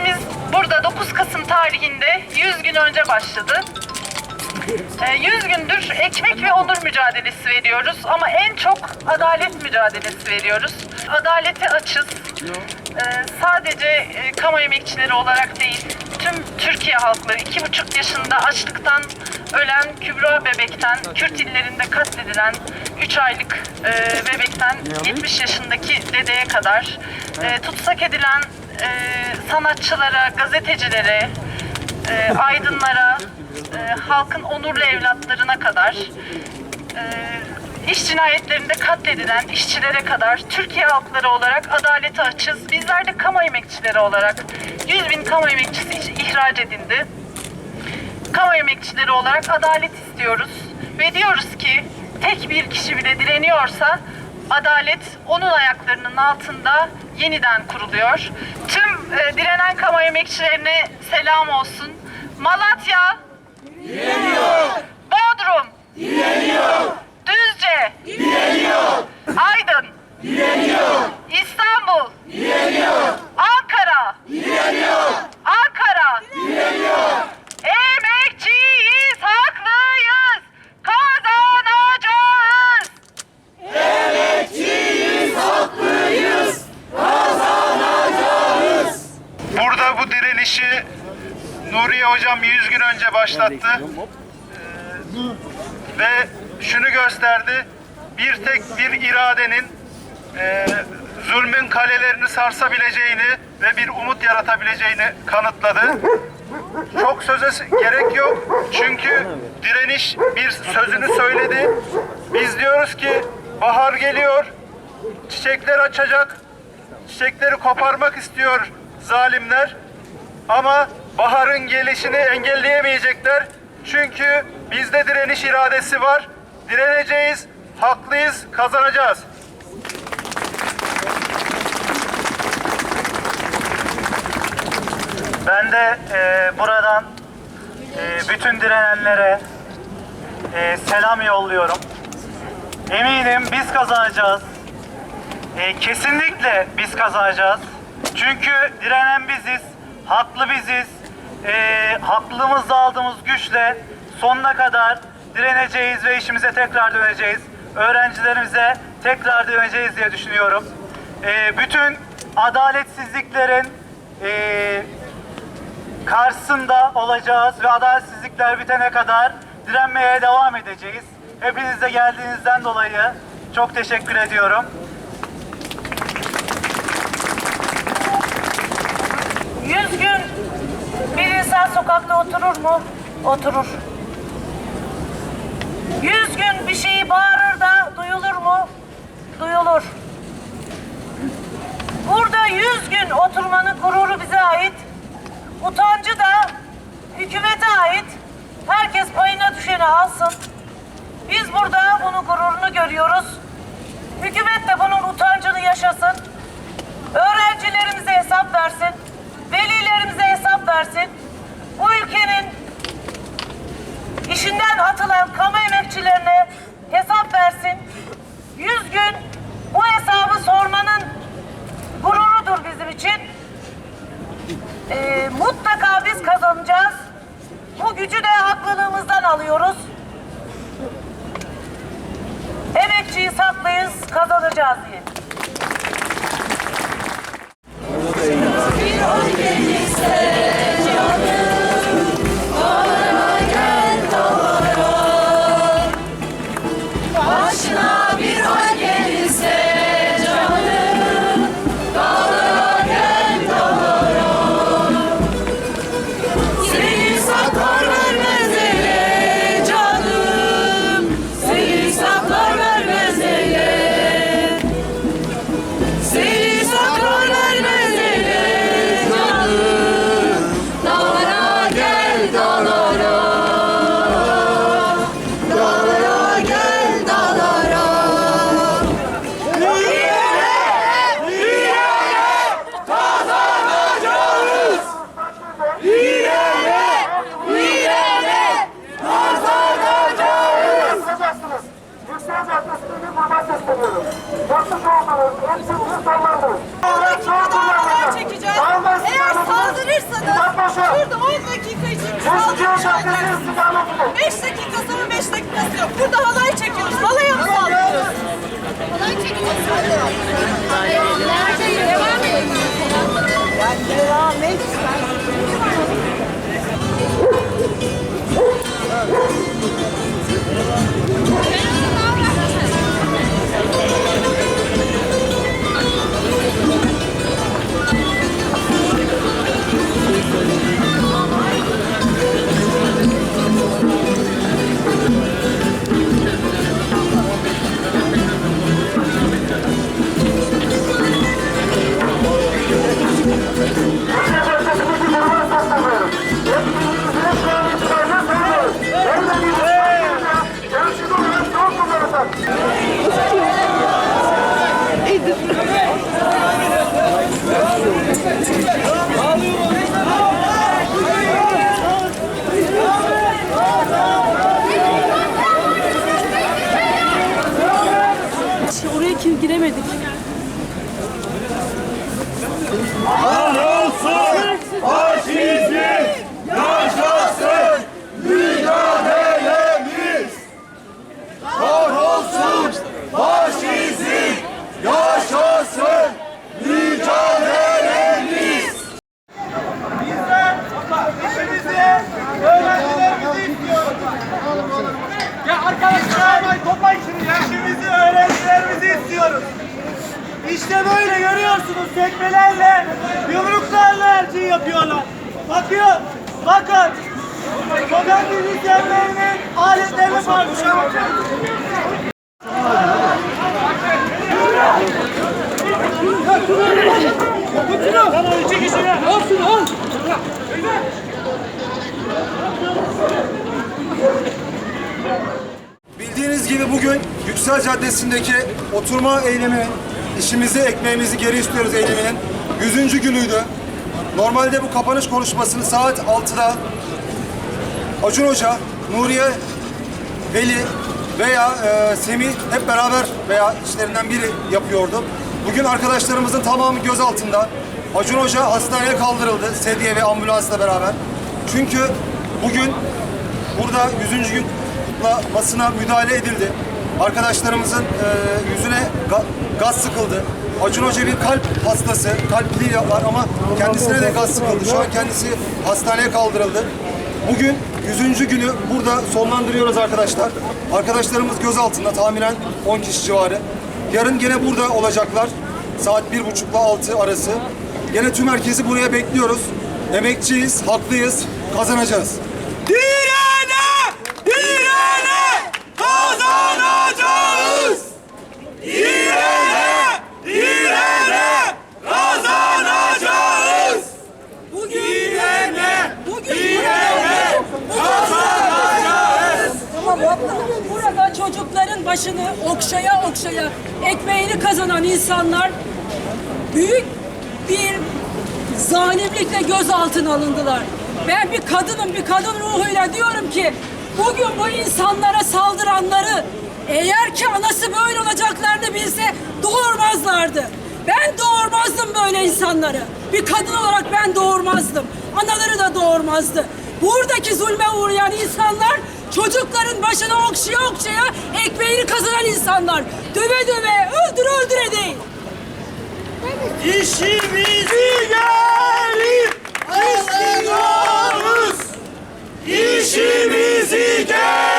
direnişimiz burada 9 Kasım tarihinde 100 gün önce başladı. Ee, 100 gündür ekmek ve onur mücadelesi veriyoruz ama en çok adalet mücadelesi veriyoruz. Adalete açız. Ee, sadece e, kamu emekçileri olarak değil, tüm Türkiye halkları iki buçuk yaşında açlıktan ölen Kübra bebekten, Kürt illerinde katledilen 3 aylık e, bebekten 70 yaşındaki dedeye kadar e, tutsak edilen e, sanatçılara, gazetecilere, e, aydınlara, e, halkın onurlu evlatlarına kadar, e, iş cinayetlerinde katledilen işçilere kadar Türkiye halkları olarak adalete açız. Bizler de kamu emekçileri olarak 100 bin kamu emekçisi ihraç edildi. Kamu emekçileri olarak adalet istiyoruz ve diyoruz ki tek bir kişi bile direniyorsa adalet onun ayaklarının altında yeniden kuruluyor. Tüm e, direnen kamu emekçilerine selam olsun. Malatya direniyor. Bodrum direniyor. Düzce direniyor. Aydın direniyor. İstanbul direniyor. Ankara direniyor. Ankara direniyor. Emekçiyiz, haklıyız, kazanacağız. Burada bu direnişi Nuriye Hocam 100 gün önce başlattı. Ee, ve şunu gösterdi. Bir tek bir iradenin e, zulmün kalelerini sarsabileceğini ve bir umut yaratabileceğini kanıtladı. Çok söze gerek yok. Çünkü direniş bir sözünü söyledi. Biz diyoruz ki bahar geliyor. Çiçekler açacak. Çiçekleri koparmak istiyor zalimler. Ama baharın gelişini engelleyemeyecekler. Çünkü bizde direniş iradesi var. Direneceğiz, haklıyız, kazanacağız. Ben de e, buradan e, bütün direnenlere e, selam yolluyorum. Eminim biz kazanacağız. E, kesinlikle biz kazanacağız. Çünkü direnen biziz, haklı biziz. E, haklılığımızda aldığımız güçle sonuna kadar direneceğiz ve işimize tekrar döneceğiz. Öğrencilerimize tekrar döneceğiz diye düşünüyorum. E, bütün adaletsizliklerin e, karşısında olacağız ve adaletsizlikler bitene kadar direnmeye devam edeceğiz. Hepiniz de geldiğinizden dolayı çok teşekkür ediyorum. Yüz gün insan sokakta oturur mu? Oturur. Yüz gün bir şeyi bağırır da duyulur mu? Gücü de haklılığımızdan alıyoruz. Emekçiyiz, haklıyız, kazanacağız diye. Ya arkadaşlar toplayın şunu ya. İşimizi öğrencilerimizi istiyoruz. İşte böyle görüyorsunuz tekmelerle, yumruklarla her şeyi yapıyorlar. Bakıyor, bakın. Sokak müzisyenlerinin aletlerine bakıyor. Yüksel Caddesi'ndeki oturma eylemi, işimizi, ekmeğimizi geri istiyoruz eyleminin 100. günüydü. Normalde bu kapanış konuşmasını saat 6'da Acun Hoca, Nuriye, Veli veya e, Semih hep beraber veya işlerinden biri yapıyordu. Bugün arkadaşlarımızın tamamı gözaltında. Acun Hoca hastaneye kaldırıldı sedye ve ambulansla beraber. Çünkü bugün burada 100. gün kutlamasına müdahale edildi. Arkadaşlarımızın e, yüzüne ga- gaz sıkıldı. Acun Hoca bir kalp hastası, kalpliği var ama kendisine de gaz sıkıldı. Şu an kendisi hastaneye kaldırıldı. Bugün 100. günü burada sonlandırıyoruz arkadaşlar. Arkadaşlarımız gözaltında tahminen 10 kişi civarı. Yarın gene burada olacaklar. Saat 1.30 ile 6 arası. Gene tüm herkesi buraya bekliyoruz. Emekçiyiz, haklıyız, kazanacağız. Direne! Kazanacağız! Direne! Direne! Kazanacağız! Bugün Direne! Bugün Direne! Kazanacağız! burada çocukların başını okşaya okşaya ekmeğini kazanan insanlar büyük bir zalimlikle gözaltına alındılar. Ben bir kadınım, bir kadın ruhuyla diyorum ki bugün bu insanlara insanları eğer ki anası böyle olacaklarını bilse doğurmazlardı. Ben doğurmazdım böyle insanları. Bir kadın olarak ben doğurmazdım. Anaları da doğurmazdı. Buradaki zulme uğrayan insanlar çocukların başına okşaya okşaya ekmeğini kazanan insanlar. Döve döve, öldüre öldüre değil. İşimizi gelip istiyoruz. İşimizi gelip